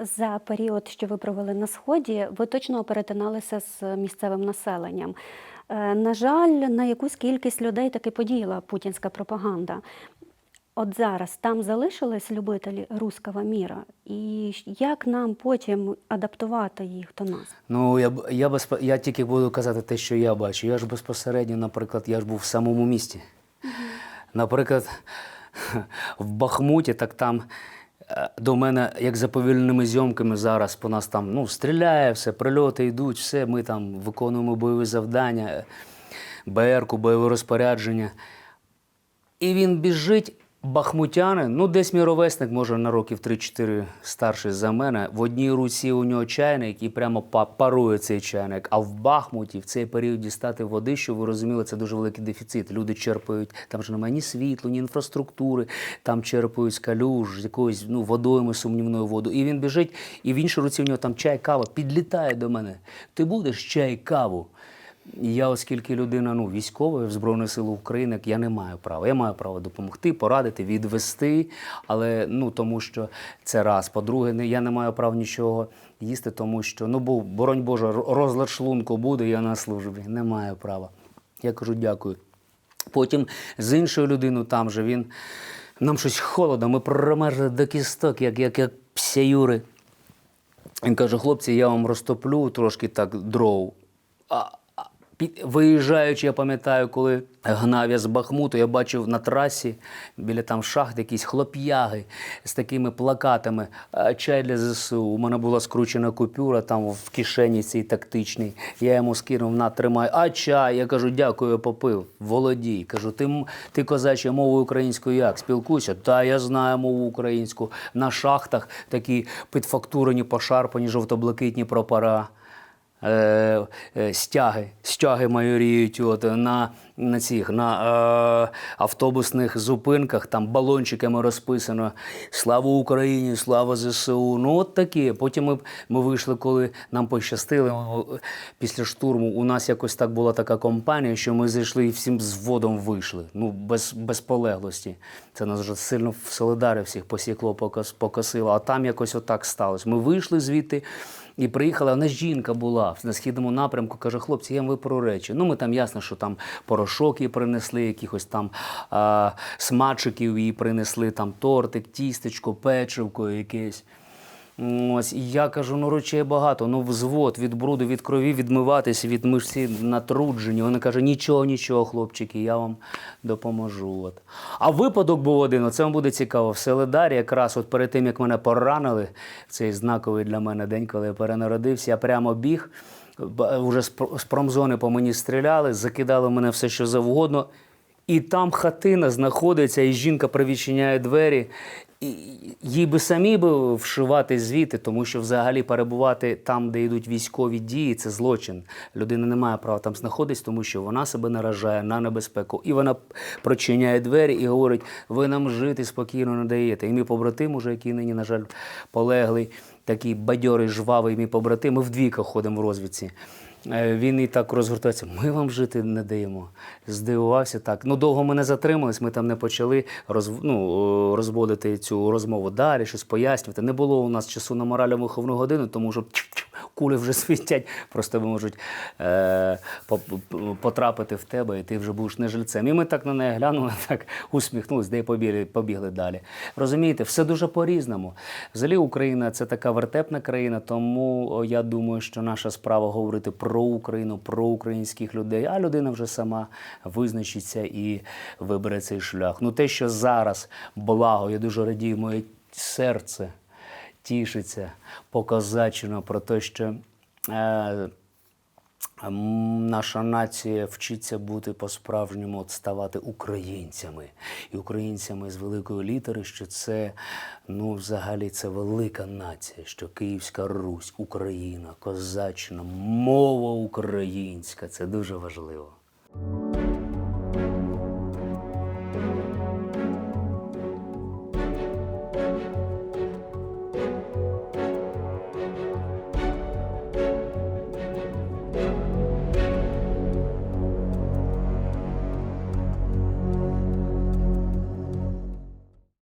за період, що ви провели на сході, ви точно перетиналися з місцевим населенням. Е, На жаль, на якусь кількість людей таки подіяла путінська пропаганда. От зараз там залишились любителі руского міра, і як нам потім адаптувати їх до нас? Ну, я, я, безпо... я тільки буду казати те, що я бачу. Я ж безпосередньо, наприклад, я ж був в самому місті. Наприклад, в Бахмуті, так там до мене, як за повільними зйомками зараз по нас там ну, стріляє, все, прильоти йдуть, все, ми там виконуємо бойові завдання, БРК, БР-ку, бойове розпорядження. І він біжить, бахмутянин, ну десь мій ровесник, може на років 3-4 старший за мене. В одній руці у нього чайник і прямо па- парує цей чайник. А в Бахмуті в цей період дістати води, що ви розуміли, це дуже великий дефіцит. Люди черпають, там же немає ні світла, ні інфраструктури, там черпають з калюж, з якоюсь ну, водойми сумнівною воду. І він біжить, і в іншій руці у нього там чай, кава, підлітає до мене. Ти будеш чай, каву? Я, оскільки людина ну, військова в Збройних сил України, я не маю права. Я маю право допомогти, порадити, відвести, але ну тому що це раз. По-друге, я не маю права нічого їсти, тому що ну бо, боронь Боже, розлад шлунку буде, я на службі. Не маю права. Я кажу дякую. Потім з іншою людиною там же він нам щось холодно, ми промерзли до кісток, як, як, як псяюри. Він каже: хлопці, я вам розтоплю трошки так дров. А, під, виїжджаючи, я пам'ятаю, коли гнав я з Бахмуту, я бачив на трасі біля там шахт якісь хлоп'яги з такими плакатами «А, чай для ЗСУ. У мене була скручена купюра там в кишені цій тактичній. Я йому скинув на тримай. А чай? Я кажу, дякую, попив. Володій. Кажу, ти, ти козаче мовою українською як? Спілкуйся? Та я знаю мову українську. На шахтах такі підфактурені, пошарпані жовто-блакитні прапора. Е, е, стяги, стяги майоріють от, на, на цих на е, автобусних зупинках, там балончиками розписано Слава Україні, слава ЗСУ. Ну, от такі. Потім ми, ми вийшли, коли нам пощастили. Після штурму у нас якось так була така компанія, що ми зайшли і всім з водом вийшли. Ну, без, без полеглості. Це нас вже сильно в Солидарі всіх посікло, покос, покосило. А там якось отак сталося. Ми вийшли звідти. І приїхала, вона жінка була на східному напрямку, каже, хлопці, я вам випору речі. Ну, ми там ясно, що там порошок їй принесли, якихось там а, смачиків їй принесли, там тортик, тістечко, печивко якесь. Ось, я кажу, ну речей багато, ну взвод від бруду, від крові відмиватися, від всі натруджені. Вона каже, нічого, нічого, хлопчики, я вам допоможу. От. А випадок був один, оце вам буде цікаво. В Селедарі, якраз от перед тим, як мене поранили, цей знаковий для мене день, коли я перенародився, я прямо біг, вже з промзони по мені стріляли, закидали мене все, що завгодно. І там хатина знаходиться, і жінка привідчиняє двері. І їй би самі би вшивати звіти, тому що взагалі перебувати там, де йдуть військові дії, це злочин. Людина не має права там знаходитись, тому що вона себе наражає на небезпеку. І вона прочиняє двері і говорить: ви нам жити спокійно не даєте. І мій побратим, уже, який нині, на жаль, полеглий, такий бадьорий, жвавий мій побратим, ми вдвійка ходимо в розвідці. Е, Він і так розгортається. Ми вам жити не даємо. Здивувався так. Ну довго ми не затримались, ми там не почали роз, ну, розводити цю розмову далі, щось пояснювати. Не було у нас часу на морально виховну годину, тому що кулі вже світять, просто можуть е, по- по- потрапити в тебе, і ти вже будеш не жильцем. І ми так на неї глянули, так усміхнулись, де побігли, побігли далі. Розумієте, все дуже по-різному. Взагалі Україна це така вертепна країна, тому я думаю, що наша справа говорити про Україну, про українських людей, а людина вже сама визначиться і вибере цей шлях. Ну те, що зараз благо, я дуже радію моє серце тішиться по-козачину про те, що е, наша нація вчиться бути по-справжньому ставати українцями. І українцями з великої літери, що це, ну, взагалі, це велика нація, що Київська Русь, Україна, козаччина, мова українська це дуже важливо.